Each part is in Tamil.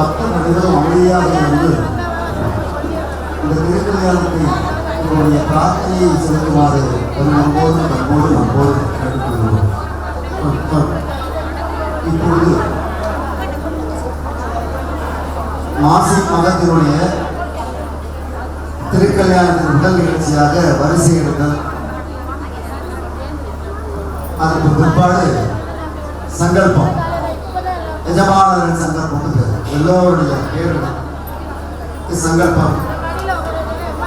அமைதியாக இருந்து இந்த திருக்கல்யாணத்தை உங்களுடைய பிரார்த்தனையை செலுத்துமாறு ஒரு நம்போது நம்போது நம்போது கேட்டுக்கொள்கிறோம் இப்பொழுது மாசி மகத்தினுடைய திருக்கல்யாணத்தின் முதல் நிகழ்ச்சியாக வரிசை எடுத்தல். அதற்கு பிற்பாடு சங்கல்பம். எஜமானரின் சங்கல்பம் பேர் எல்லோருடைய பேரும் சங்கல்பம்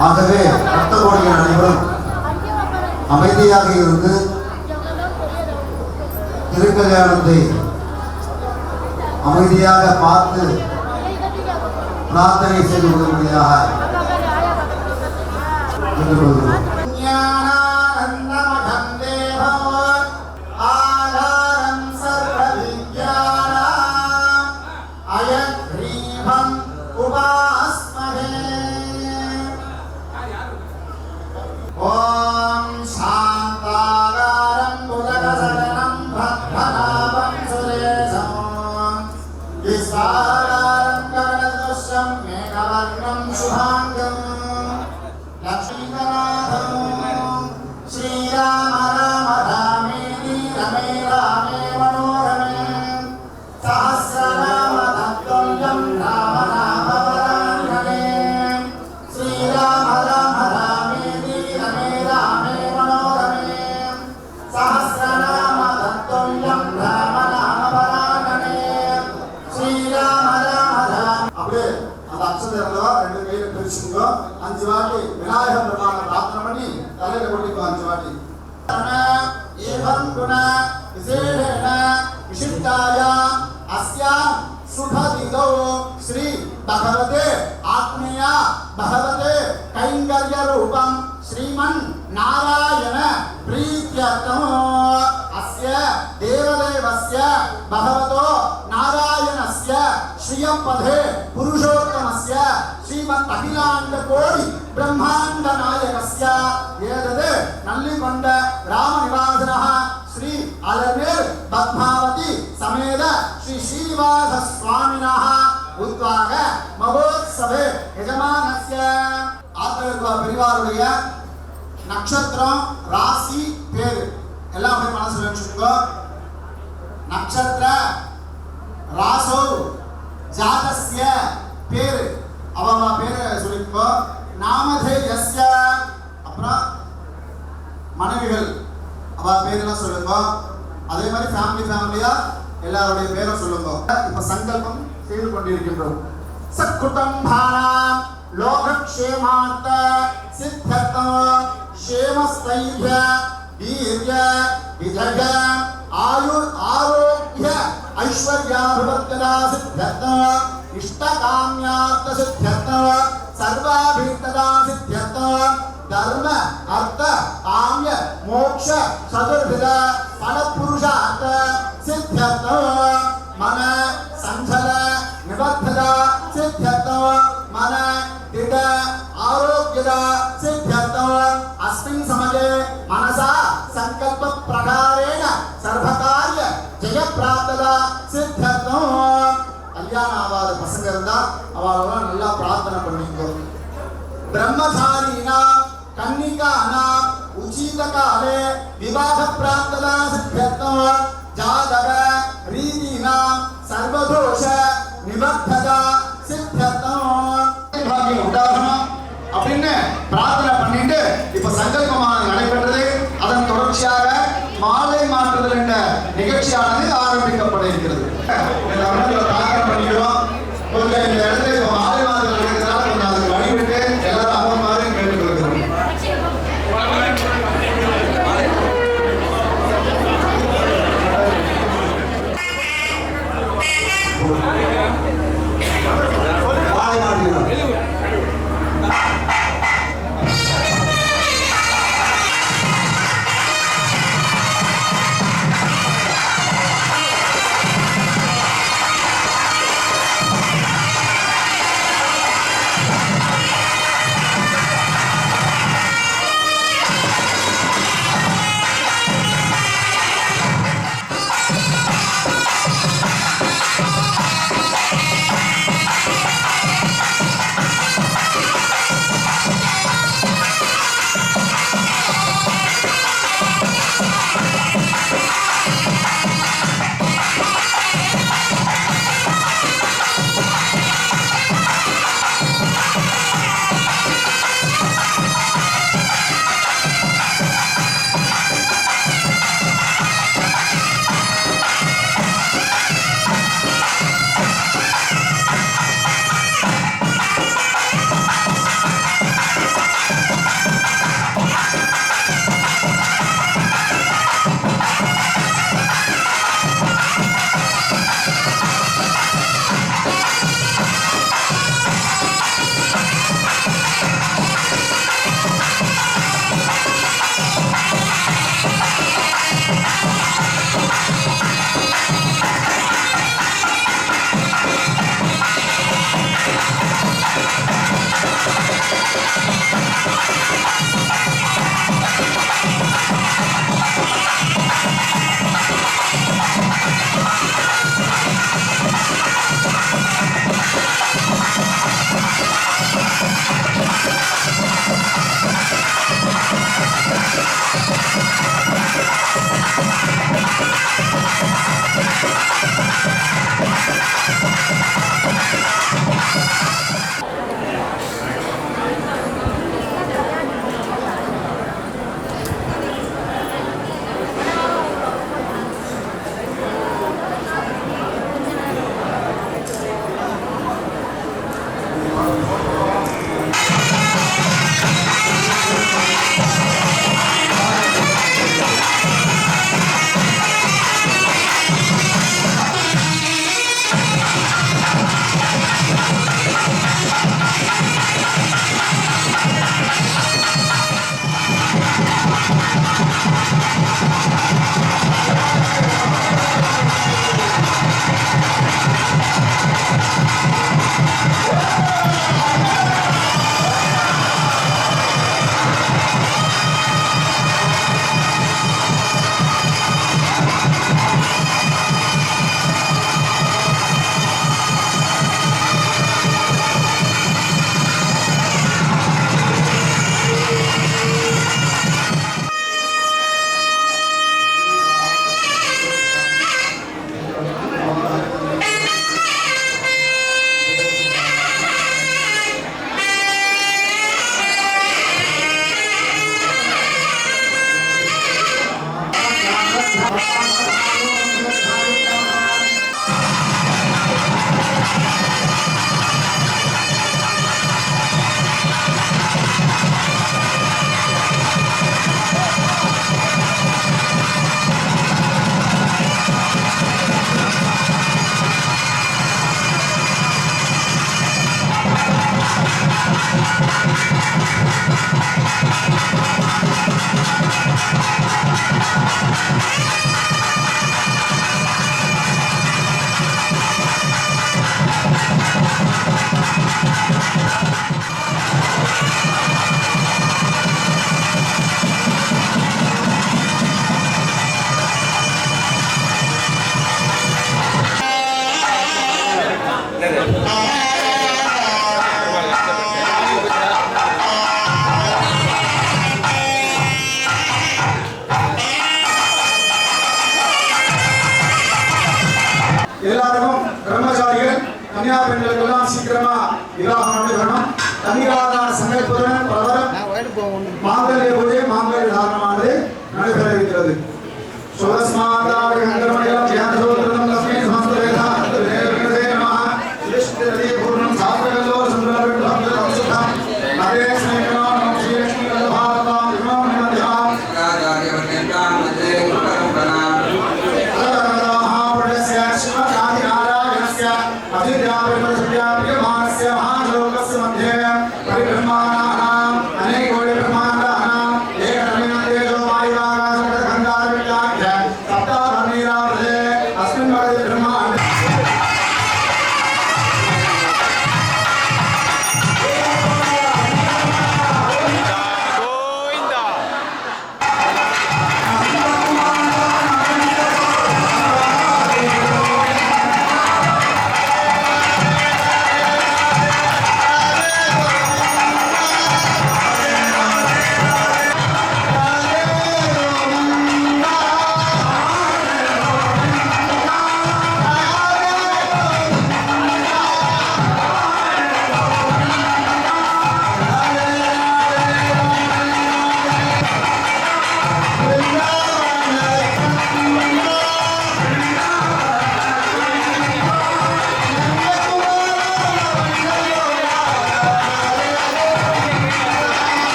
ஆகவே பக்த கோடிகள் அனைவரும் அமைதியாக இருந்து திருக்கல்யாணத்தை அமைதியாக பார்த்து பிரார்த்தனை செய்து கொள்ளும்படியாக கேட்டுக்கொள்கிறோம் नाडुलिकाञ्च वाटि एवं गुण विशेषेण विशिष्टाय। अस्या सुखदिदौ श्री भगवते आत्मेय भगवते कैङ्गर्यरूपं श्रीमन् नारायण प्रीत्यर्थम्। अस्य देवदेवस्य भगवतो नारायणस्य தேவதேவஸ்ய பகவதோ நாராயணஸ்ய ஸ்ரீயப்பதே புருஷோத்தமஸ்ய ஸ்ரீமத் அகிலாண்ட கோடி பிரம்மாண்ட நாயகஸ்ய ஏதது நல்லிகொண்ட ராமநிவாசனः ஸ்ரீ அலர்வேர் பத்மாவதி சமேத ஸ்ரீ ஸ்ரீனிவாச சுவாமினः உத்வாக மகோத்சவே எஜமானஸ்ய ஆத்திரகுவா பெரிவாருடைய நட்சத்திரம் ராசி பேரு எல்லாம் போய் மனசுல வச்சுக்கோ நட்சத்திர ராசோ ஜாதஸ்ய பேரு அவ பேரு நாமதே நாமதேயஸ்ய அப்புறம் மனைவிகள். அவ பேரெல்லாம் சொல்லுங்க அதே மாதிரி ஃபேமிலி ஃபேமிலியா எல்லாருடைய பேரை சொல்லுங்க. இப்ப சங்கல்பம் செய்து கொண்டிருக்கின்றோம் சக்குட்டம்பானாம் லோகக்ஷேமார்த்த சித்தர்த்தம் க்ஷேமஸ்தைர்ய வீர்ய விஜய ஆயுர் ஆரோக்கிய ऐश्वर्याभिवर्गदासिद्ध्यर्थ इष्टकाम्यार्थसिद्ध्यर्थ सर्वाभीष्टदासिद्ध्यर्थ धर्म अर्थ काम्य मोक्ष चतुर्भिध फलपुरुषार्थ सिद्ध्यर्थ பிரார்த்தனா சித்தத்தம் கல்யாணம் ஆகாத பசங்க இருந்தா அவளெல்லாம் நல்லா பிரார்த்தனை பண்ணிக்கோ. பிரம்மசாரினா கன்னிகானா உச்சித காலே விவாக பிரார்த்தனா எல்லாம் சீக்கிரமா விவாகம் நடைபெறணும் கன்னிகாதான சங்கல்பத்துடன் பலவரும் மாங்கல்ய பூஜை மாங்கல்ய தாரணமானது நடைபெற இருக்கிறது. சுரஸ்மாதாவை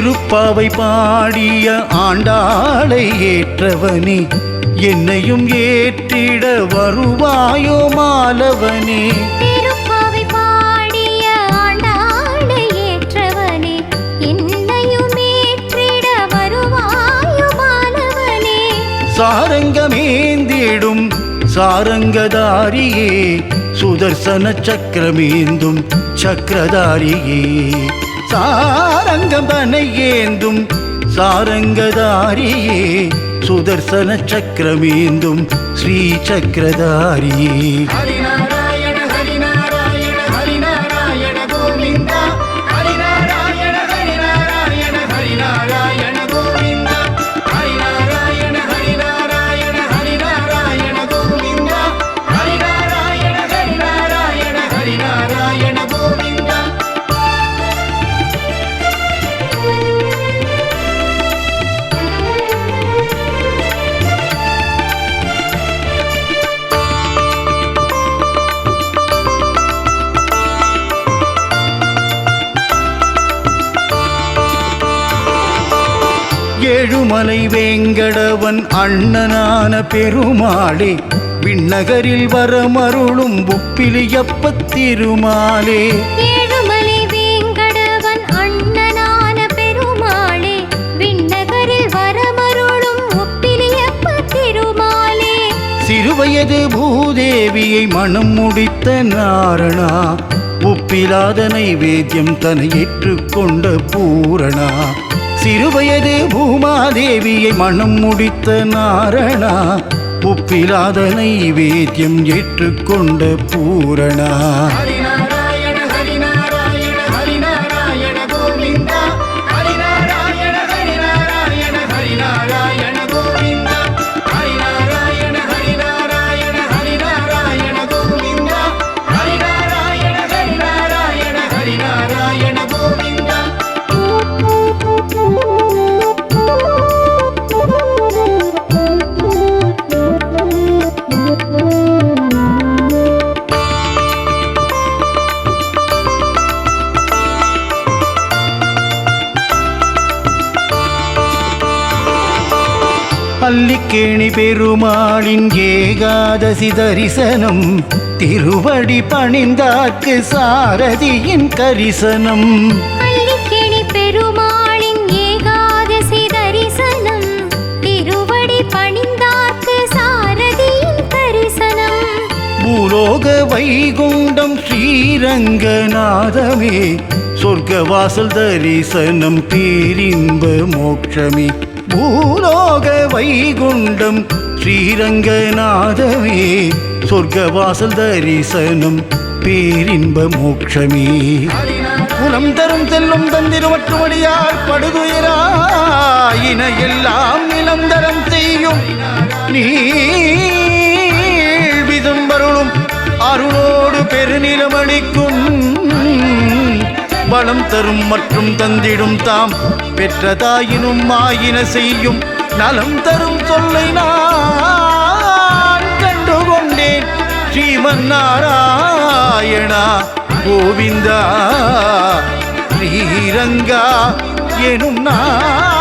திருப்பாவை பாடிய ஆண்டாளை ஏற்றவனே என்னையும் ஏற்றிட வருவாயோ மாலவனே. சாரங்கமேந்திடும் சாரங்கதாரியே சுதர்சன சக்கரமேந்தும் சக்கரதாரியே. சாரங்கம் ஏந்தும் சாரங்கதாரியே சுதர்சன சக்கரமேந்தும் ஸ்ரீ சக்கரதாரியே. திருமாலே. வேங்கடவன் அண்ணனான பெருமாளே விண்ணகரில் வரமருளும் ஒப்பிலியப்ப திருமாலே. சிறுவயது பூதேவியை மனம் முடித்த நாரணா உப்பிலாத நைவேத்தியம் தன்னை ஏற்றுக்கொண்ட பூரணா. சிறுவயது பூமாதேவியை மனம் முடித்த நாரணா உப்பிலாத நைவேத்தியம் ஏற்றுக்கொண்ட பூரணா. அல்லிக்கேணி பெருமாளின் ஏகாதசி தரிசனம் திருவடி பணிந்தார்க்கு சாரதியின் கரிசனம். அல்லிக்கேணி பெருமாளின் ஏகாதசி தரிசனம் திருவடி பணிந்தார்க்கு சாரதியின் தரிசனம் பூலோக வைகுண்டம் ஸ்ரீரங்கநாதமே சொர்க்கவாசல் தரிசனம் பேரின்ப மோட்சமே. பூலோக வைகுண்டம் ஸ்ரீரங்கநாதமே சொர்க்கவாசல் தரிசனம் பேரின்ப மோட்சமே. குலம் தரும் செல்லும் தந்திருவற்றுமடியார் படுதுயராயின எல்லாம் நிலந்தரம் செய்யும் நீள் விதும்பருளும் அருளோடு பெருநிலமளிக்கும் பலம் தரும் மற்றும் தந்திடும் தாம். பெற்ற தாயினும் ஆயின செய்யும் நலம் தரும் சொல்லை நான் கண்டுகொண்டேன். ஸ்ரீமன் நாராயணா கோவிந்தா ஸ்ரீரங்கா எனும் நான்